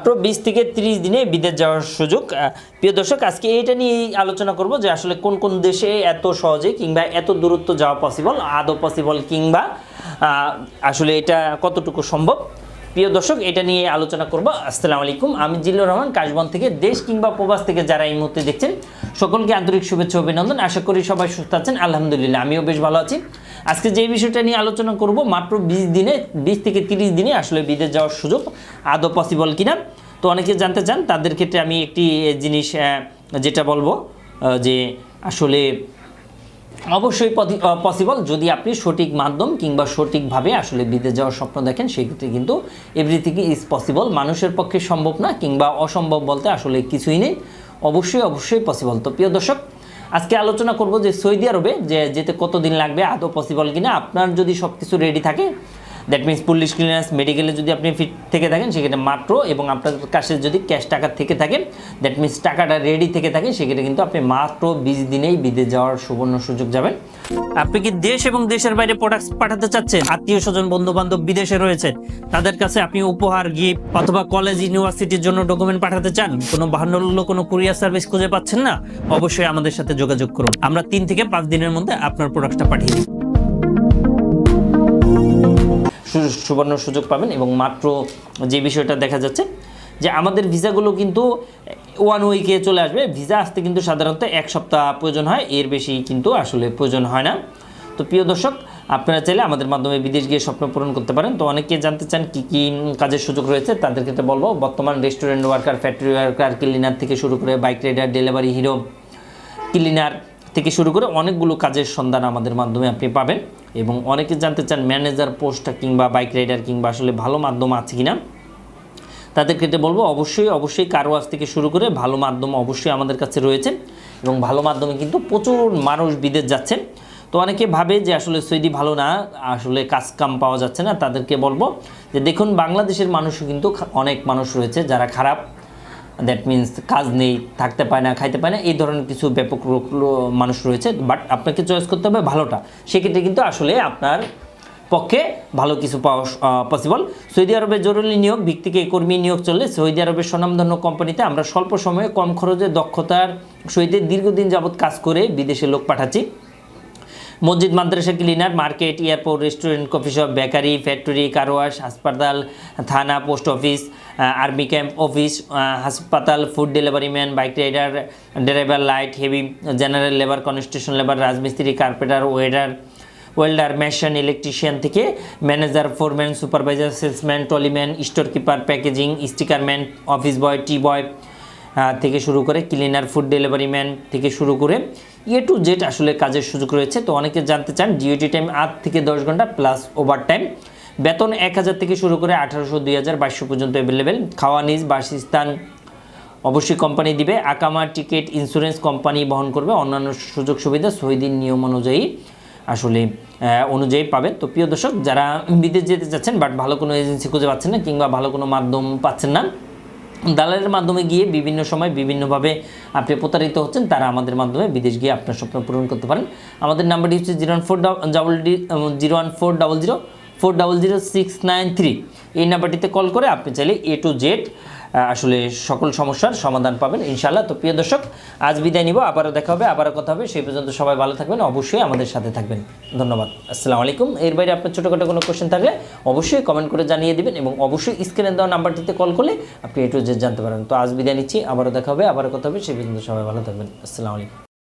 মাত্র বিশ থেকে তিরিশ দিনে বিদেশ যাওয়ার সুযোগ। প্রিয় দর্শক, আজকে এইটা নিয়ে আলোচনা করব যে আসলে কোন কোন দেশে এত সহজে কিংবা এত দূরত্ব যাওয়া পসিবল আদৌ পসিবল কিংবা আসলে এটা কতটুকু সম্ভব। প্রিয় দর্শক, এটা নিয়ে আলোচনা করব। আসসালামু আলাইকুম, আমি জিল্লুর রহমান, কাশবন থেকে দেশ কিংবা প্রবাস থেকে যারা এই মুহূর্তে দেখছেন, সকলকে আন্তরিক শুভেচ্ছা অভিনন্দন। আশা করি সবাই সুস্থ আছেন, আলহামদুলিল্লাহ, আমিও বেশ ভালো আছি। আজকে যে বিষয়টা নিয়ে আলোচনা করব, মাত্র বিশ দিনে, বিশ থেকে তিরিশ দিনে আসলে বিদেশ যাওয়ার সুযোগ, আদৌ পসিবল কিনা? তো অনেকে জানতে চান, তাদের ক্ষেত্রে আমি একটি জিনিস যেটা বলব যে আসলে অবশ্যই পসিবল যদি আপনি সঠিক মাধ্যম কিংবা সঠিকভাবে আসলে বিদেশ যাওয়ার স্বপ্ন দেখেন, সেক্ষেত্রে কিন্তু এভরিথিং ইজ পসিবল মানুষের পক্ষে সম্ভব না কিংবা অসম্ভব বলতে আসলে কিছুই নেই। অবশ্যই অবশ্যই পসিবল তো প্রিয় দর্শক আজকে আলোচনা করব যে সৌদি আরবে যে যেতে কতদিন লাগবে, আদৌ পসিবল কিনা, আপনার যদি সব কিছু রেডি থাকে দ্যাট মিনস পুলিশ ক্লিয়ারেন্স মেডিকেলে যদি আপনি ফিট থেকে থাকেন, সেক্ষেত্রে মাত্র এবং আপনার কাছে যদি ক্যাশ টাকা থেকে থাকে দ্যাট মিনস টাকাটা রেডি থেকে থাকে, সেক্ষেত্রে কিন্তু আপনি মাত্র বিশ দিনেই বিদেশ যাওয়ার সুবর্ণ সুযোগ যাবেন। আপনি কি দেশ এবং দেশের বাইরে প্রোডাক্টস পাঠাতে চাচ্ছেন? আত্মীয় স্বজন বন্ধু বান্ধব বিদেশে রয়েছে। তাদের কাছে আপনি উপহার গিফট অথবা কলেজ ইউনিভার্সিটির জন্য ডকুমেন্ট পাঠাতে চান? কোনো বাহান্ন কোনো কুরিয়ার সার্ভিস খুঁজে পাচ্ছেন না? অবশ্যই আমাদের সাথে যোগাযোগ করুন। আমরা তিন থেকে পাঁচ দিনের মধ্যে আপনার প্রোডাক্টটা পাঠিয়ে দিই। সুবর্ণ সুযোগ পাবেন এবং মাত্র যে বিষয়টা দেখা যাচ্ছে যে আমাদের ভিসাগুলো কিন্তু ওয়ান উইকে চলে আসবে। ভিসা আসতে কিন্তু সাধারণত এক সপ্তাহ প্রয়োজন হয়, এর বেশি কিন্তু আসলে প্রয়োজন হয় না। তো প্রিয় দর্শক, আপনারা চাইলে আমাদের মাধ্যমে বিদেশ গিয়ে স্বপ্ন পূরণ করতে পারেন। তো অনেকে জানতে চান কী কী কাজের সুযোগ রয়েছে তাদের ক্ষেত্রে বলব, বর্তমান restaurant worker factory worker cleaner থেকে শুরু করে bike rider delivery hero cleaner থেকে শুরু করে অনেকগুলো কাজের সন্ধান আমাদের মাধ্যমে আপনি পাবেন এবং অনেকে জানতে চান ম্যানেজার পোস্টটা কিংবা বাইক রাইডার কিংবা আসলে ভালো মাধ্যম আছে কিনা, তাদের ক্ষেত্রে বলব অবশ্যই অবশ্যই কারওয়াজ থেকে শুরু করে ভালো মাধ্যম অবশ্যই আমাদের কাছে রয়েছে এবং ভালো মাধ্যমে কিন্তু প্রচুর মানুষ বিদেশ যাচ্ছে। তো অনেকে ভাবে যে আসলে সৌদি ভালো না, আসলে কাজ কাম পাওয়া যাচ্ছে না, তাদেরকে বলব যে দেখুন, বাংলাদেশের মানুষও কিন্তু অনেক মানুষ রয়েছে যারা খারাপ। দ্যাট মিন্স কাজ নেই, থাকতে পায় না, খাইতে পায় না, এই ধরনের কিছু ব্যাপক রোগ মানুষ রয়েছে বাট আপনাকে চয়েস করতে হবে ভালোটা। সেক্ষেত্রে কিন্তু আসলে আপনার পক্ষে ভালো কিছু পাওয়া পসিবল সৌদি আরবে জরুরি নিয়োগ, ভিত্তিকে কর্মী নিয়োগ চললে সৌদি আরবের স্বনামধন্য কোম্পানিতে আমরা স্বল্প সময়ে কম খরচে দক্ষতার সহিত দীর্ঘদিন যাবৎ কাজ করে বিদেশে লোক পাঠাচ্ছি। মসজিদ, মাদ্রাসা, cleaner, market, airport, restaurant, coffee shop, bakery, factory car wash হাসপাতাল, থানা, post office army camp, office হাসপাতাল, food delivery man, bike rider, driver, light, heavy, general labour, construction labour, রাজমিস্ত্রি, carpenter, welder, welder, machine, electrician থেকে manager, foreman, supervisor, salesman, trolleyman store keeper packaging, stickerman, office boy, tea boy থেকে শুরু করে cleaner food delivery man থেকে শুরু করে এ to Z আসলে কাজের সুযোগ রয়েছে। তো অনেকে জানতে চান ডিউটি টাইম আট থেকে দশ ঘণ্টা প্লাস ওভার টাইম বেতন এক হাজার থেকে শুরু করে আঠারোশো, দুই হাজার, বাইশশো পর্যন্ত অ্যাভেলেবেল খাওয়া নিজ বাসস্থান অবশ্যই কোম্পানি দিবে। আকামা টিকিট ইন্স্যুরেন্স কোম্পানি বহন করবে। অন্যান্য সুযোগ সুবিধা শহীদিন নিয়ম অনুযায়ী আসলে অনুযায়ী পাবেন তো প্রিয় দর্শক, যারা বিদেশ যেতে চাচ্ছেন বাট ভালো কোনো এজেন্সি খুঁজে পাচ্ছেন না, কিংবা ভালো কোনো মাধ্যম পাচ্ছেন না দালালের মাধ্যমে গিয়ে বিভিন্ন সময় বিভিন্নভাবে আপনি প্রতারিত হচ্ছেন, তারা আমাদের মাধ্যমে বিদেশ গিয়ে আপনার স্বপ্ন পূরণ করতে পারেন। আমাদের নাম্বারটি হচ্ছে zero one four double zero one four double zero four double zero six nine three. এই নাম্বারটিতে কল করে আপনি চাইলে এ টু জেড আসলে সকল সমস্যার সমাধান পাবেন ইনশাল্লাহ তো প্রিয় দর্শক, আজ বিদায় নিব, আবারও দেখা হবে, আবারও কথা হবে। সেই পর্যন্ত সবাই ভালো থাকবেন, অবশ্যই আমাদের সাথে থাকবেন। ধন্যবাদ। আসসালামু আলাইকুম। এর বাইরে আপনার ছোটোখাটো কোনো কোশ্চেন থাকলে অবশ্যই কমেন্ট করে জানিয়ে দেবেন এবং অবশ্যই স্ক্রিনে দেওয়া নাম্বারটিতে কল করলে আপনি এ টু জেড জানতে পারেন। তো আজ বিদায় নিচ্ছি, আবারও দেখা হবে, আবারও কথা হবে। সেই পর্যন্ত সবাই ভালো থাকবেন। আসসালামু আলাইকুম।